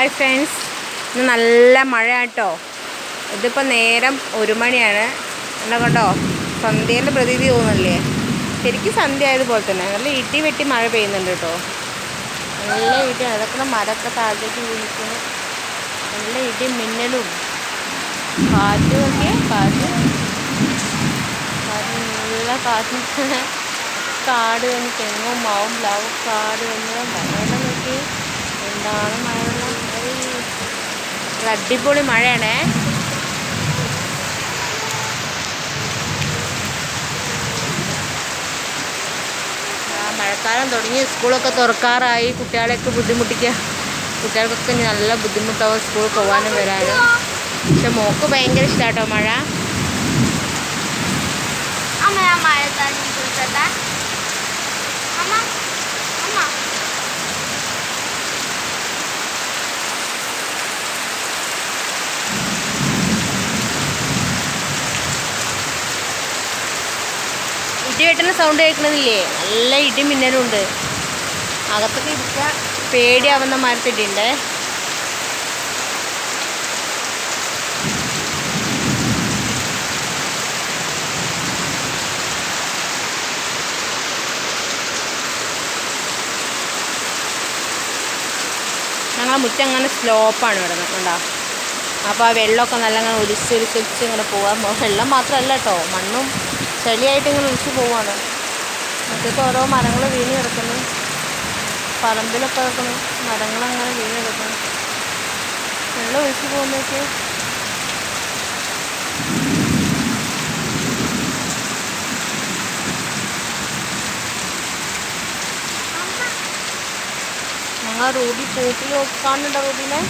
Hi friends ഇന്ന് നല്ല മഴ കേട്ടോ ഇതിപ്പോൾ നേരം ഒരു മണിയാണ്. എന്നാ കണ്ടോ? സന്ധ്യേന്റെ പ്രതീതി തോന്നുന്നില്ലേ? ശരിക്കും സന്ധ്യ ആയതുപോലെ തന്നെ. നല്ല ഇടി വെട്ടി മഴ പെയ്യുന്നുണ്ട് കേട്ടോ. നല്ല ഇടി അതൊക്കെ മരമൊക്കെ താഴേക്ക് വീണിക്കുന്നു നല്ല ഇടി മിന്നലും. കാറ്റും. ഒക്കെ കാറ്റ് നല്ല കാറ്റ് കാട് വന്ന് തെങ്ങും മാവും പ്ലാവും കാട് വന്ന് മഴവെള്ളം നോക്കി. എന്താണ്. ഒരു അടിപൊളി മഴയാണേ. മഴക്കാലം തുടങ്ങി. സ്കൂളൊക്കെ തുറക്കാറായി. കുട്ടികളെയൊക്കെ ബുദ്ധിമുട്ടിക്കുക കുട്ടികൾക്കൊക്കെ നല്ല ബുദ്ധിമുട്ടാവും സ്കൂളിൽ പോകാനും വരാനും. പക്ഷെ മോക്ക് ഭയങ്കര ഇഷ്ടാട്ടോ മഴ. മഴ ഇടി വെട്ടുന്ന സൗണ്ട് കേൾക്കണതില്ലേ? നല്ല ഇടി മിന്നലുണ്ട്. അകത്തൊക്കെ ഇരിക്കാൻ പേടിയാവുന്ന മരത്തിടിയുണ്ടേ ഞങ്ങളെ മുറ്റം അങ്ങനെ സ്ലോപ്പാണ് ഇവിടെ കണ്ടോ? അപ്പോൾ ആ വെള്ളമൊക്കെ നല്ല അങ്ങനെ ഒലിച്ച് ഇങ്ങനെ പോകാൻ വെള്ളം മാത്രമല്ല കേട്ടോ. മണ്ണും ചെളിയായിട്ട് ഇങ്ങനെ ഒഴിച്ചു പോവാണ്. മുറ്റത്ത് ഓരോ മരങ്ങൾ വീണ് കിടക്കുന്നു. പറമ്പിലൊക്കെ കിടക്കുന്നു മരങ്ങളങ്ങനെ വീണ് കിടക്കുന്നു. വെള്ളം ഒഴിച്ചു പോകുമ്പോഴേക്ക് ഞങ്ങൾ റൂബി കൂട്ടിൽ കാണുന്നുണ്ടോ റൂബിനെ.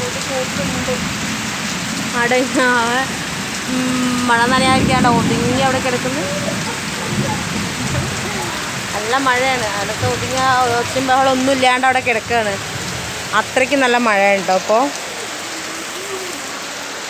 റൂബി കൂട്ടുണ്ട് അവിടെ മഴ നനയാക്കിയാണ് ഒതുങ്ങി അവിടെ കിടക്കുന്നത്. നല്ല മഴയാണ്. അതൊക്കെ ഒതുങ്ങി ഒച്ചും ബഹളം ഒന്നും ഇല്ലാണ്ട് അവിടെ കിടക്കുകയാണ്. അത്രയ്ക്ക് നല്ല മഴയുണ്ടോ അപ്പോൾ